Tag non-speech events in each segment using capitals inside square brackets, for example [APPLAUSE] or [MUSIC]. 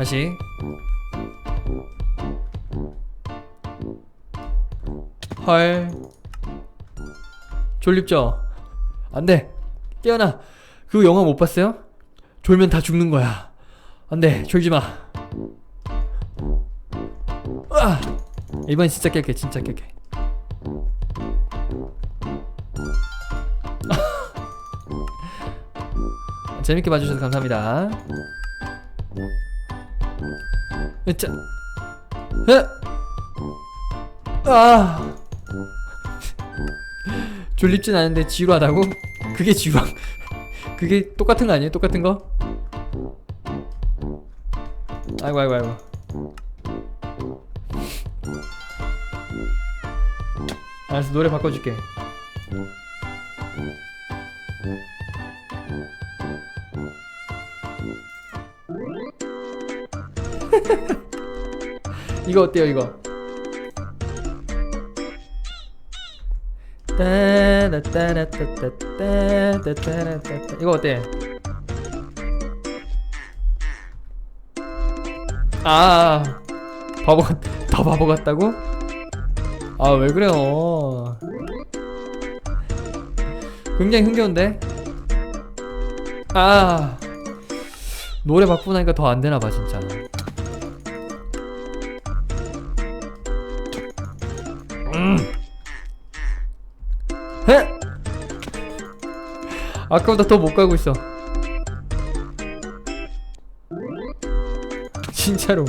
다시. 헐. 졸립죠? 안돼. 깨어나. 그 영화 못 봤어요? 졸면 다 죽는 거야. 안돼. 졸지마. 아! 이번 진짜 깰게 진짜 깰게. [LAUGHS] 재밌게 봐주셔서 감사합니다 으짜 으! 아 졸립진 않은데 지루하다고? 그게 지루한 그게 똑같은 거 아니에요? 똑같은 거? 아이고 아이고 아이고 알았어 노래 바꿔줄게 [LAUGHS] 이거 어때요 이거 이거 어때? 아 바보 같, 더 바보 같다고? 아 왜 그래요? 굉장히 흥겨운데? 아 노래 바꾸고 나니까 더 안 되나 봐 진짜. 아까보다 더 못 가고 있어. 진짜로.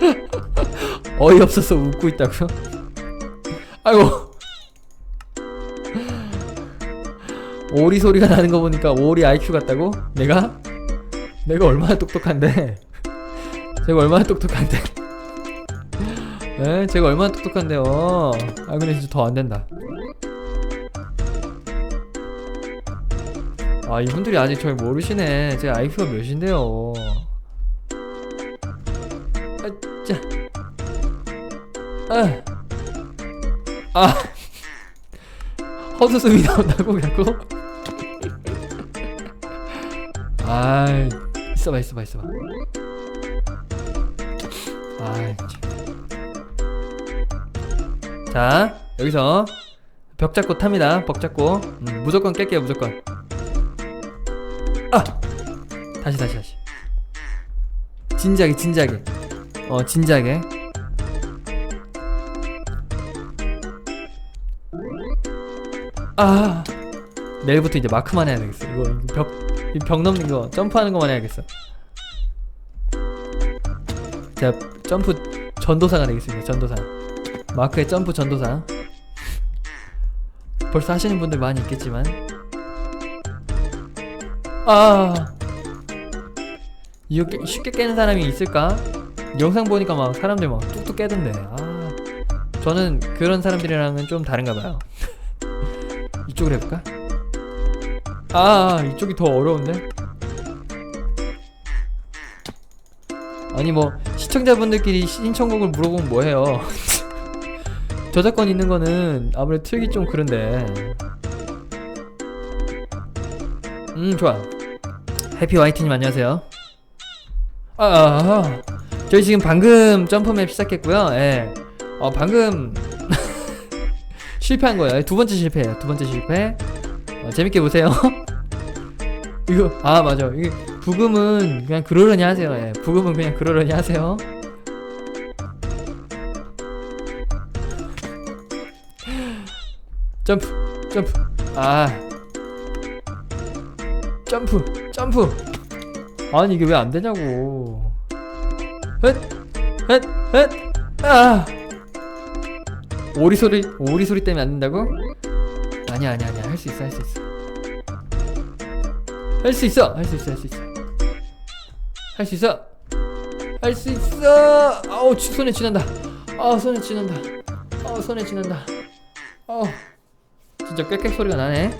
[LAUGHS] 어이없어서 웃고 있다고요? 아이고. 오리 소리가 나는 거 보니까 오리 IQ 같다고? 내가? 내가 얼마나 똑똑한데? [LAUGHS] 제가 얼마나 똑똑한데? 에? [LAUGHS] 제가 얼마나 똑똑한데요? 아 근데 진짜 더 안 된다. 아 이분들이 아직 절 모르시네. 제 IQ가 몇인데요. 아, 자. 아. 아. 헛웃음이 나온다고 자꾸? 아, 있어봐, 있어봐, 있어봐. 아, 참. 자, 여기서 벽 잡고 탑니다. 벽 잡고 음, 무조건 깰게요, 무조건. 아, 다시, 다시, 다시. 진지하게, 진지하게. 어, 진지하게. 아, 내일부터 이제 마크만 해야 되겠어. 이거 벽, 이벽 넘는 거, 점프하는 거만 해야겠어. 자, 점프 전도사가 되겠습니다. 전도사. 마크의 점프 전도사. [LAUGHS] 벌써 하시는 분들 많이 있겠지만. 아, 이거 깨, 쉽게 깨는 사람이 있을까? 영상 보니까 막 사람들 막 뚝뚝 깨던데. 아, 저는 그런 사람들이랑은 좀 다른가 봐요. [LAUGHS] 이쪽으로 해볼까? 아 이쪽이 더 어려운데? 아니 뭐 시청자분들끼리 신청곡을 물어보면 뭐해요 [LAUGHS] 저작권 있는 거는 아무래도 틀기 좀 그런데 음 좋아 해피 화이트님 안녕하세요 아, 아, 아 저희 지금 방금 점프맵 시작했고요 예. 어 방금 [LAUGHS] 실패한 거예요. 두 번째 실패예요. 두 번째 실패. 어, 재밌게 보세요. [LAUGHS] 이거 아 맞아. 이게 부금은 그냥 그러려니 하세요. 예. 부금은 그냥 그러려니 하세요. [GASPS] 점프, 점프. 아, 점프, 점프. 아니 이게 왜 안 되냐고. 헷, 헷, 헷. 아. 오리 소리 오리 소리 때문에 안 된다고? 아니야 아니야 아니야 할 수 있어 할 수 있어 할 수 있어 할 수 있어 할 수 있어 할 수 있어 할 수 있어 아우 치- 손에 지난다 아 손에 지난다 아 손에 지난다 아 진짜 꽥꽥 소리가 나네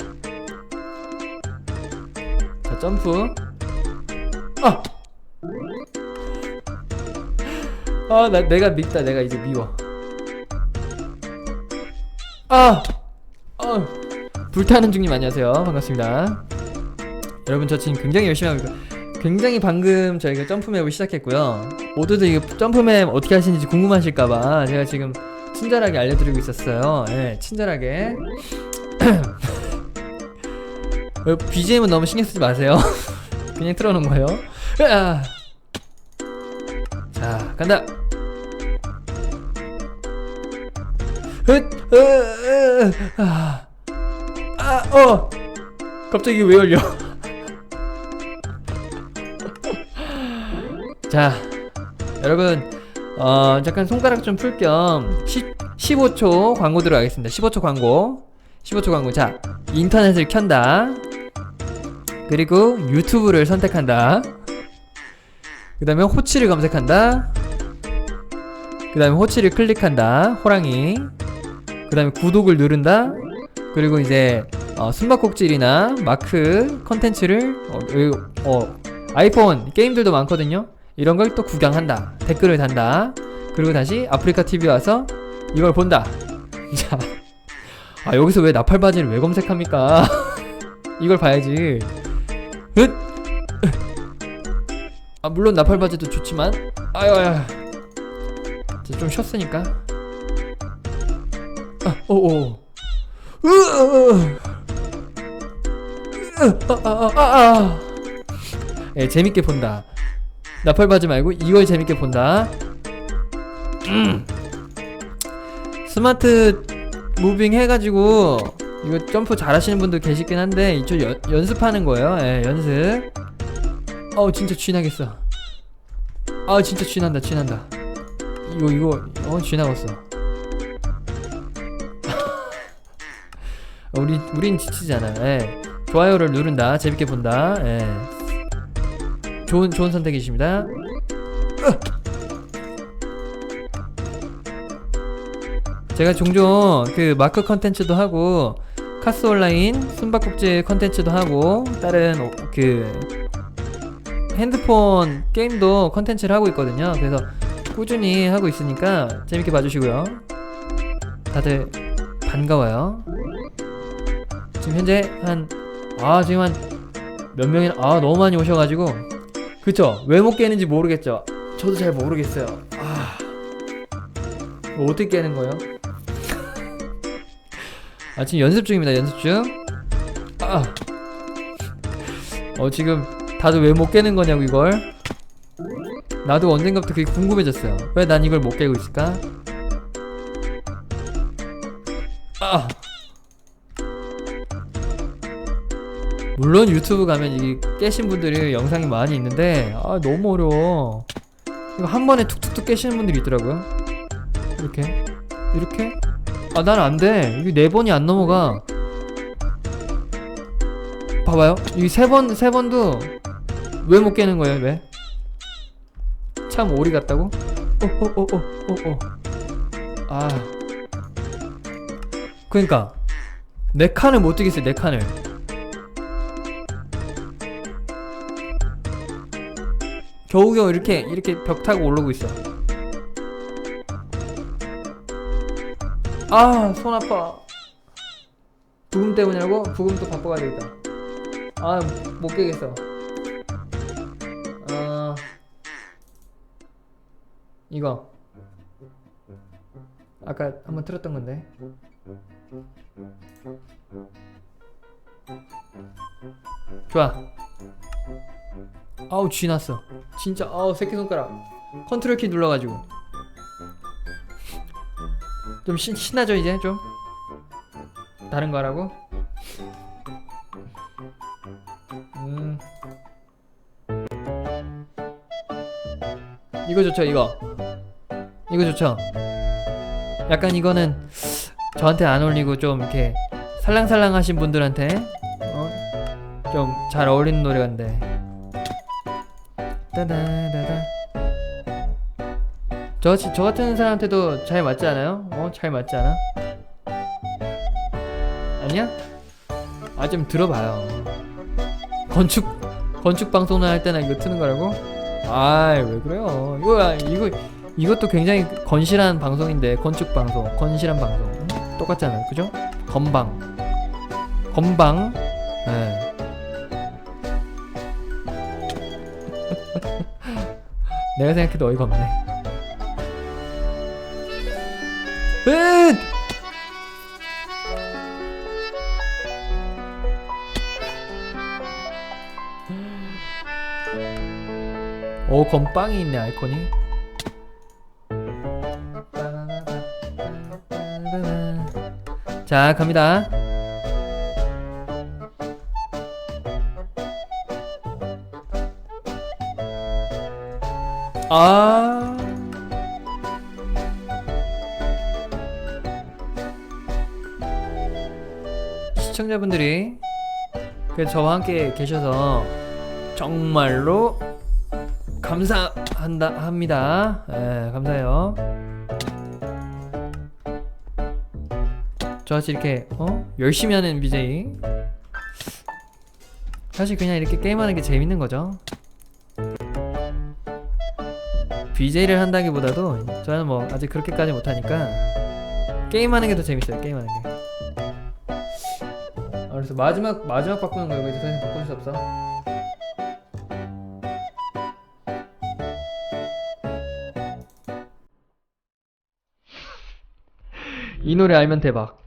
자 점프 아! 아, 나, 내가 밉다. 내가 이제 미워. 아! 아! 불타는 중님 안녕하세요. 반갑습니다. 여러분 저 지금 굉장히 열심히 하고 있고 굉장히 방금 저희가 점프맵을 시작했고요. 모두들 이거 점프맵 어떻게 하시는지 궁금하실까봐 제가 지금 친절하게 알려드리고 있었어요. 예, 친절하게. [CLEARS THROAT] 어, BGM은 너무 신경 쓰지 마세요. [LAUGHS] 그냥 틀어놓은 거예요. 자, 간다. 아, 아, 어. 갑자기 왜 열려? [LAUGHS] 자, 여러분, 어, 잠깐 손가락 좀 풀 겸 15초 광고 들어가겠습니다. 15초 광고. 15초 광고. 자, 인터넷을 켠다. 그리고 유튜브를 선택한다. 그 다음에 호치를 검색한다. 그 다음에 호치를 클릭한다. 호랑이. 그 다음에 구독을 누른다. 그리고 이제 어, 숨바꼭질이나 마크 컨텐츠를 어, 그리고, 어, 아이폰 게임들도 많거든요. 이런 걸 또 구경한다. 댓글을 단다. 그리고 다시 아프리카 TV 와서 이걸 본다. [LAUGHS] 자, 아 여기서 왜 나팔 바지를 왜 검색합니까? [LAUGHS] 이걸 봐야지. 흑! 아 물론 나팔 바지도 좋지만, 아유 아유. 이제 좀 쉬었으니까. 아, 오오. 으, 아, 아, 아, 아. 예, 재밌게 본다. 나팔 바지 말고 이걸 재밌게 본다. 음. 스마트 무빙 해가지고 이거 점프 잘하시는 분들 계시긴 한데 이쪽 연, 연습하는 거예요. 예, 연습. 어우 진짜 쥐나겠어. 아 진짜 쥐난다 쥐난다. 이거 이거 어 쥐나갔어. [LAUGHS] 우리 우린 지치잖아. 예. 좋아요를 누른다. 재밌게 본다. 예. 좋은 좋은 선택이십니다. 제가 종종 그 마크 컨텐츠도 하고 카스 온라인 숨바꼭질 컨텐츠도 하고 다른 오- 그 핸드폰 게임도 컨텐츠를 하고 있거든요. 그래서 꾸준히 하고 있으니까 재밌게 봐주시고요. 다들 반가워요. 지금 현재 한 아 지금 한 몇 명이나 아 너무 많이 오셔가지고 그쵸 왜 못 깨는지 모르겠죠. 저도 잘 모르겠어요. 아 뭐 어떻게 깨는 거예요? 아 지금 연습 중입니다 연습 중. 아. 어 지금 다들 왜 못 깨는 거냐고 이걸. 나도 언젠가부터 그게 궁금해졌어요. 왜 난 이걸 못 깨고 있을까? 아. 물론 유튜브 가면 이 깨신 분들이 영상이 많이 있는데 아 너무 어려워. 이거 한 번에 툭툭툭 깨시는 분들이 있더라고요. 이렇게 이렇게 아 난 안 돼. 이게 네 번이 안 넘어가. 봐봐요. 이 세 번 세 번도 왜 못 깨는 거예요? 왜? 참 오리 같다고? 어어어어어 아. 그러니까 네 칸을 못 뛰겠어요. 네 칸을. 겨우겨우 이렇게 이렇게 벽 타고 오르고 있어. 아, 손 아파. 부금 때문이라고? 부금 또 바꿔가야 되겠다. 아, 못 깨겠어. 어, 이거. 아까 한번 틀었던 건데. 좋아. 아우 쥐 났어. 진짜 아우 새끼손가락. 컨트롤 키 눌러가지고. 좀 신, 신나죠 이제? 좀? 다른 거 하라고? 음. 이거 좋죠 이거? 이거 좋죠? 약간 이거는 저한테 안 어울리고 좀 이렇게 살랑살랑 하신 분들한테 어? 좀 잘 어울리는 노래 같은데. 따다다다 저, 저 같은 사람한테도 잘 맞지 않아요? 어? 잘 맞지 않아? 아니야? 아 좀 들어봐요 건축 건축 방송을 할 때나 이거 트는 거라고? 아이 왜 그래요 이거 이거 이것도 굉장히 건실한 방송인데 건축 방송 건실한 방송 응? 똑같잖아요 그죠? 건방 건방 예. [LAUGHS] 내가 생각해도 어이가 없네. 으! 오 건빵이 있네 아이콘이. 자 갑니다. 아. 시청자분들이 그 저와 함께 계셔서 정말로 감사한다 합니다. 예, 감사해요. 저같이 이렇게 어 열심히 하는 BJ 사실 그냥 이렇게 게임하는 게 재밌는 거죠. BJ를 한다기보다도 저는 뭐 아직 그렇게까지 못하니까 게임하는 게 더 재밌어요. 게임하는 게. 아, 그래서 마지막 마지막 바꾸는 거 이거 이제 선생님 바꿀 수 없어. 이 노래 알면 대박.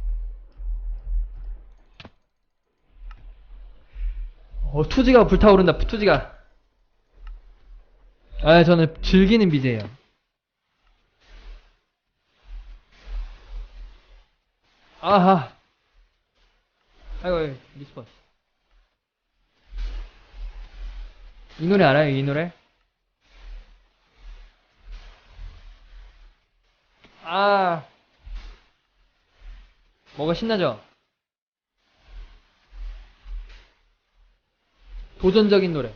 어 투지가 불타오른다. 투지가. 아 저는 즐기는 BJ예요. 아하. 아이고 리스폰. 이 노래 알아요? 이 노래? 아. 뭐가 신나죠? 도전적인 노래.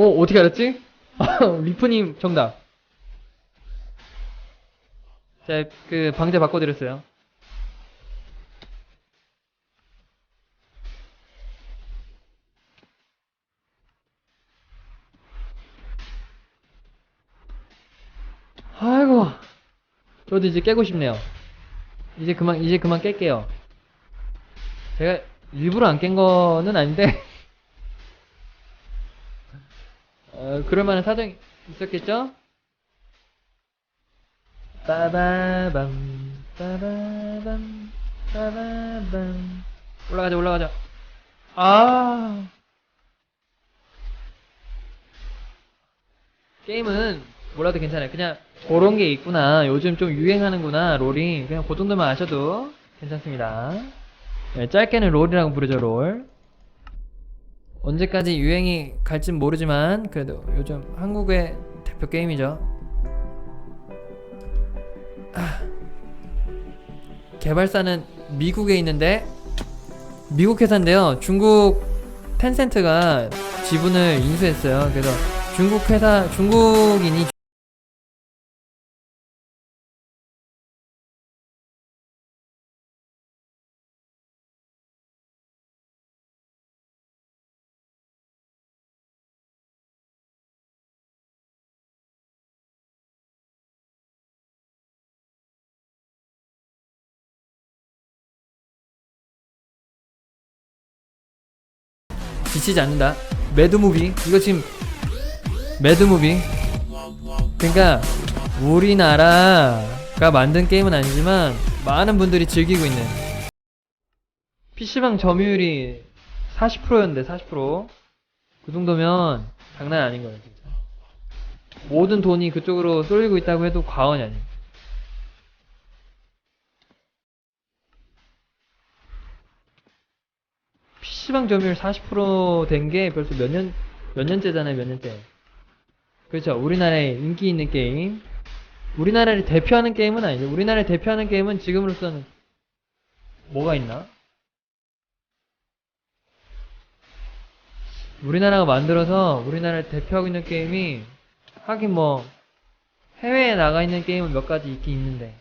어, 어떻게 알았지? [LAUGHS] 리프님 정답. 자, 그 방제 바꿔드렸어요. 아이고, 저도 이제 깨고 싶네요. 이제 그만, 이제 그만 깰게요. 제가 일부러 안 깬 거는 아닌데, [LAUGHS] 어, 그럴 만한 사정이 있었겠죠? 빠바밤, 빠바밤, 빠바밤. 올라가자, 올라가자. 아. 게임은 몰라도 괜찮아요. 그냥 그런 게 있구나. 요즘 좀 유행하는구나. 롤이. 그냥 그 정도만 아셔도 괜찮습니다. 네, 짧게는 롤이라고 부르죠, 롤. 언제까지 유행이 갈진 모르지만 그래도 요즘 한국의 대표 게임이죠. 아, 개발사는 미국에 있는데 미국 회사인데요. 중국 텐센트가 지분을 인수했어요. 그래서 중국 회사 중국인이 지치지 않는다. 매드무비 이거 지금 매드무비 그러니까 우리나라가 만든 게임은 아니지만 많은 분들이 즐기고 있는 PC방 점유율이 40%였는데 40%그 정도면 장난 아닌 거예요 진짜. 모든 돈이 그쪽으로 쏠리고 있다고 해도 과언이 아니에요 PC방 점유율 40%된 게 벌써 몇 년, 몇 년째잖아요, 몇 년째. 그렇죠. 우리나라에 인기 있는 게임. 우리나라를 대표하는 게임은 아니죠. 우리나라를 대표하는 게임은 지금으로서는 뭐가 있나? 우리나라가 만들어서 우리나라를 대표하고 있는 게임이 하긴 뭐 해외에 나가 있는 게임은 몇 가지 있긴 있는데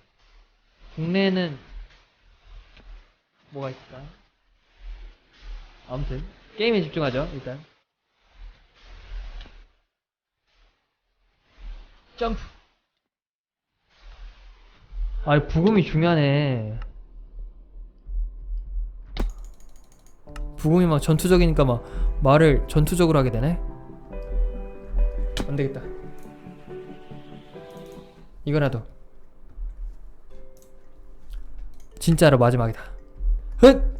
국내에는 뭐가 있을까? 아무튼 게임에 집중하죠 일단. 점프. 아 부금이 중요하네. 부금이 막 전투적이니까 막 말을 전투적으로 하게 되네? 안되겠다. 이거라도. 진짜로 마지막이다. 헛!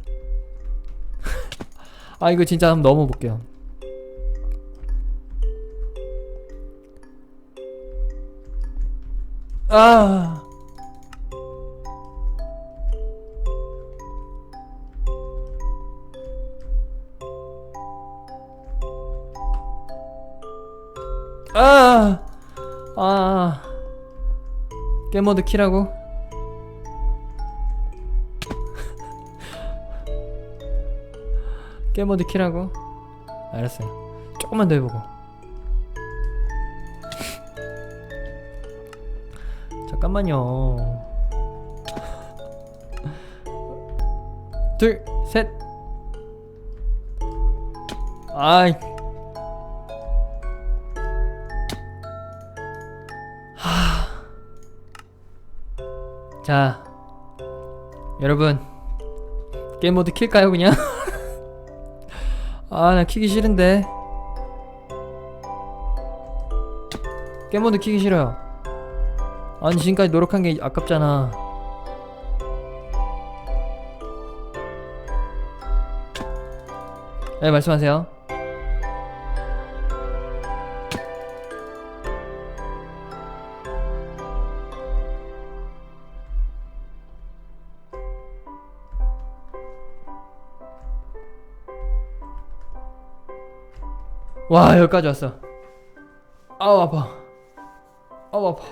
아 이거 진짜 한번 넘어 볼게요. 아. 아, 아, 게임모드 키라고? 게임모드 키라고? 알았어요. 조금만 더 해보고. 잠깐만요. 둘, 셋. 아이. 자, 여러분 게임 모드 킬까요 그냥? [LAUGHS] 아, 나 키기 싫은데. 게임 모드 키기 싫어요. 아니 지금까지 노력한 게 아깝잖아. 네, 말씀하세요. 와 여기까지 왔어. 아우 아파. 아우 아파.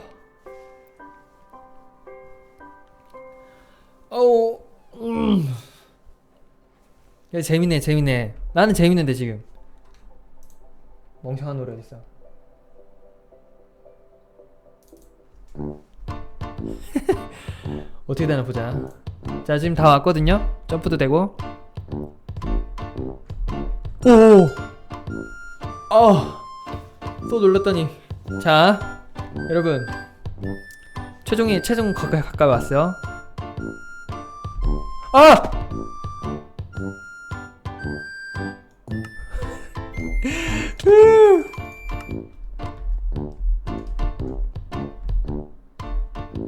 아우 음. 야 재밌네 재밌네. 나는 재밌는데 지금. 멍청한 노래 있어? [LAUGHS] 어떻게 되나 보자. 자 지금 다 왔거든요? 점프도 되고. 오 아, 또 놀랐더니. 자, 여러분. 최종이, 최종 가까이, 가까이 왔어요. 아! [LAUGHS]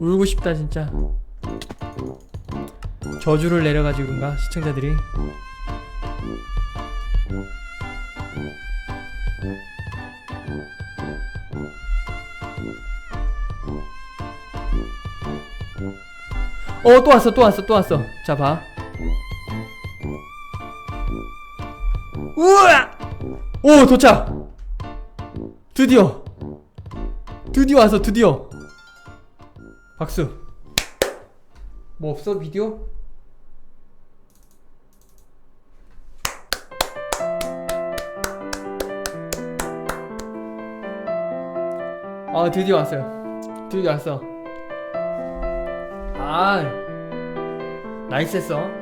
울고 싶다, 진짜. 저주를 내려가지고 그런가, 시청자들이. 어, 또 왔어, 또 왔어, 또 왔어. 자, 봐. 우와! 오, 도착! 드디어! 드디어 왔어, 드디어! 박수. 뭐 없어, 비디오? 아, 드디어 왔어요. 드디어 왔어. 아, 나이스 했어.